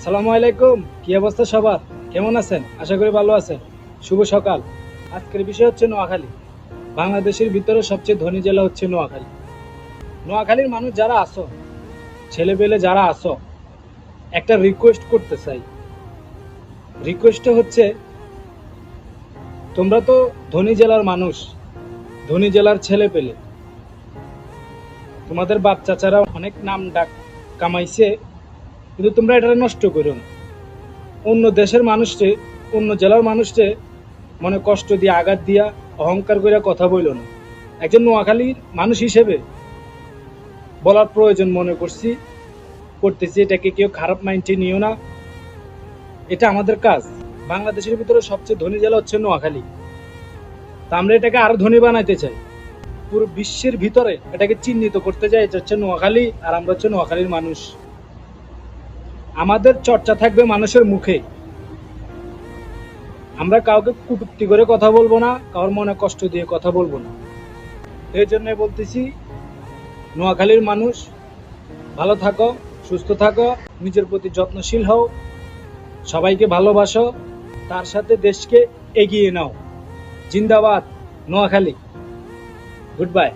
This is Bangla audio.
আসসালামু আলাইকুম। কি অবস্থা সবার? কেমন আছেন? আশা করি ভালো আছেন। শুভ সকাল। আজকের বিষয় হচ্ছে নোয়াখালী। বাংলাদেশের ভিতরে সবচেয়ে ধনী জেলা হচ্ছে নোয়াখালী। নোয়াখালীর মানুষ যারা আসো ছেলে পেলে যারা আসো একটা রিকোয়েস্ট করতে চাই। রিকোয়েস্টটা হচ্ছে, তোমরা তো ধনী জেলার মানুষ, ধনী জেলার ছেলে পেলে তোমাদের বাপ চাচারা অনেক নাম ডাক কামাইছে কিন্তু তোমরা এটা নষ্ট করো না। অন্য দেশের মানুষকে অন্য জেলার মানুষকে মনে কষ্ট দিয়ে, আঘাত দিয়া, অহংকার করে কথা বইল না। একজন নোয়াখালীর মানুষ হিসেবে বলার প্রয়োজন মনে করছি, করতেছি, এটাকে কেউ খারাপ মাইন্ডে নিও না। এটা আমাদের কাজ। বাংলাদেশের ভিতরে সবচেয়ে ধনী জেলা হচ্ছে নোয়াখালী। তা আমরা এটাকে আরও ধনী বানাইতে চাই। পুরো বিশ্বের ভিতরে এটাকে চিহ্নিত করতে চাই, এটা হচ্ছে নোয়াখালী, আর আমরা হচ্ছে নোয়াখালীর মানুষ। আমাদের চর্চা থাকবে মানুষের মুখে। আমরা কাউকে কুটুক্তি করে কথা বলব না, কারোর মনে কষ্ট দিয়ে কথা বলব না। এই জন্য বলতেছি, নোয়াখালীর মানুষ, ভালো থাকো, সুস্থ থাকো, নিজের প্রতি যত্নশীল হও, সবাইকে ভালোবাসো, তার সাথে দেশকে এগিয়ে নাও। জিন্দাবাদ, নোয়াখালী। Good bye